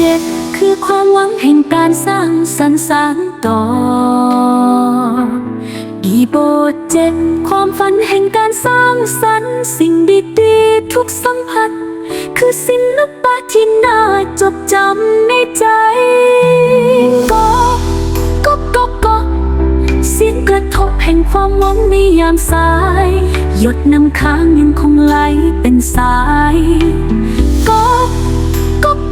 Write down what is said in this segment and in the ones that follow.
จ็บคือความหวังแห่งการสร้างสรรค์สานต่อดีโบเจ็ดความฝันแห่งการสร้างสรรค์สิ่งดีๆทุกสัมผัส คือศิลปะที่น่าจดจำในใจ ก็ก็ก็ก็เสียงกระทบแห่งความหวังในยามสาย หยดน้ำค้างยังคงไหลเป็นสายก็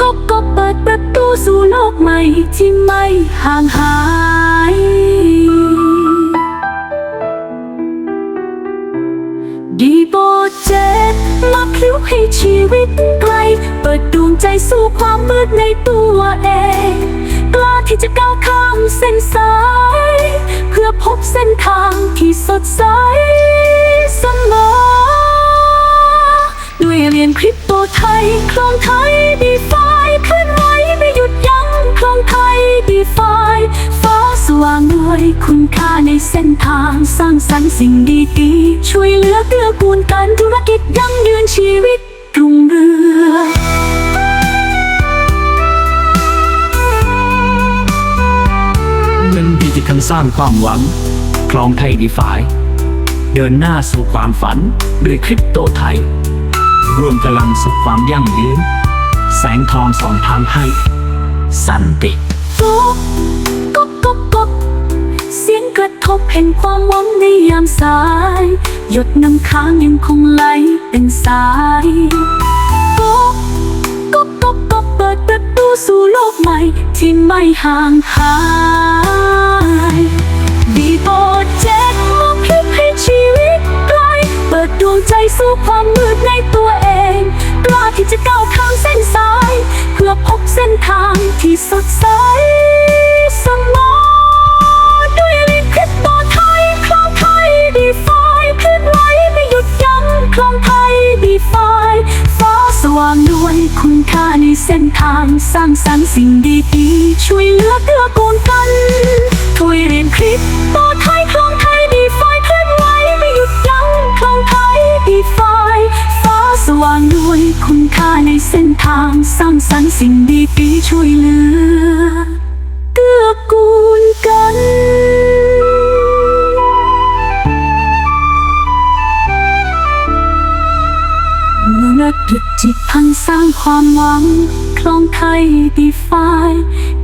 ก็ก็เปิดประตูสู่โลกใหม่ที่ไม่ห่างหายดีโบเจ็ดมาพลิ้วให้ชีวิตไกล เปิดดวงใจสู่ความมืดในตัวเอง กล้าที่จะก้าวข้ามเส้นสาย เพื่อพบเส้นทางที่สดใส คุณค่าในเส้นทางสร้างสรรค์สิ่งดีๆ ช่วยเหลือเกื้อกูลการธุรกิจยั่งยืนชีวิตรุ่งเรืองเงินดิจิทัลสร้างความหวัง คลองไทยดีฟาย เดินหน้าสู่ความฝันด้วยคริปโตไทย รวมพลังสู่ความยั่งยืน แสงทองสองทางให้ สันติก๊กก๊กก๊กก๊ก เสียงกระทบแห่งความหวังในยามสาย หยดน้ำค้างยังคงไหลเป็นสายก๊กก๊กก๊กก๊กเปิดประตูสู่โลกใหม่ ที่ไม่ห่างหายดีโบเจ็ดมองพลิกให้ชีวิตไกลเปิดดวงใจสู่ความมืดในตัวเองกล้าที่จะก้าวข้ามเส้นสาย เพื่อพบเส้นทางที่สดใสเส สร้างสรรค์สิ่งดีๆช่วยเหลือเกื้อกูลกันถวยเรียนคริปโตไทยคลองไทยดีไฟเคลื่อนไหวไม่หยุดยั้งคลองไทยดีไฟฟ้าสว่างด้วยคุณค่าในเส้นทางสร้างสรรค์สิ่งดีๆช่วยเหลือเกื้อกูลกันเมื่อนักดุจจิตพันสร้างความหวัง ลองไทยดีไฟ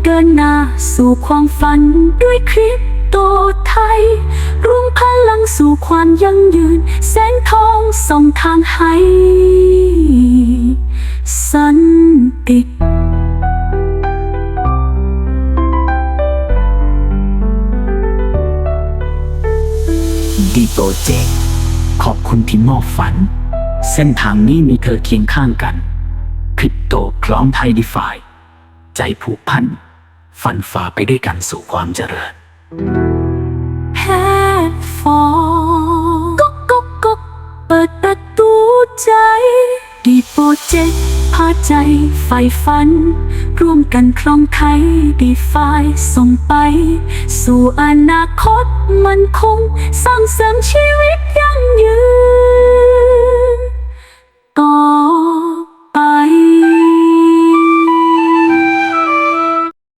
เกินหน้าสู่ความฝันด้วยคริปโตไทยรวมพลังสู่ความยั่งยืน แสงทองส่องทางให้สันติดีโปรเจกต์ขอบคุณที่มอบฝัน เส้นทางนี้มีเธอเคียงข้างกัน ล้องไทยดีฟาย ใจผูกพันฝันฝ่าไปด้วยกันสู่ความเจริญแพทฟอร์ก๊กก๊กก๊กเปิดประตูใจดีโปรเจกต์พาใจใฝ่ฝัน ร่วมกันคลองไทยดีไฟส่งไป สู่อนาคตมันคง สร้างเสริมชีวิตยา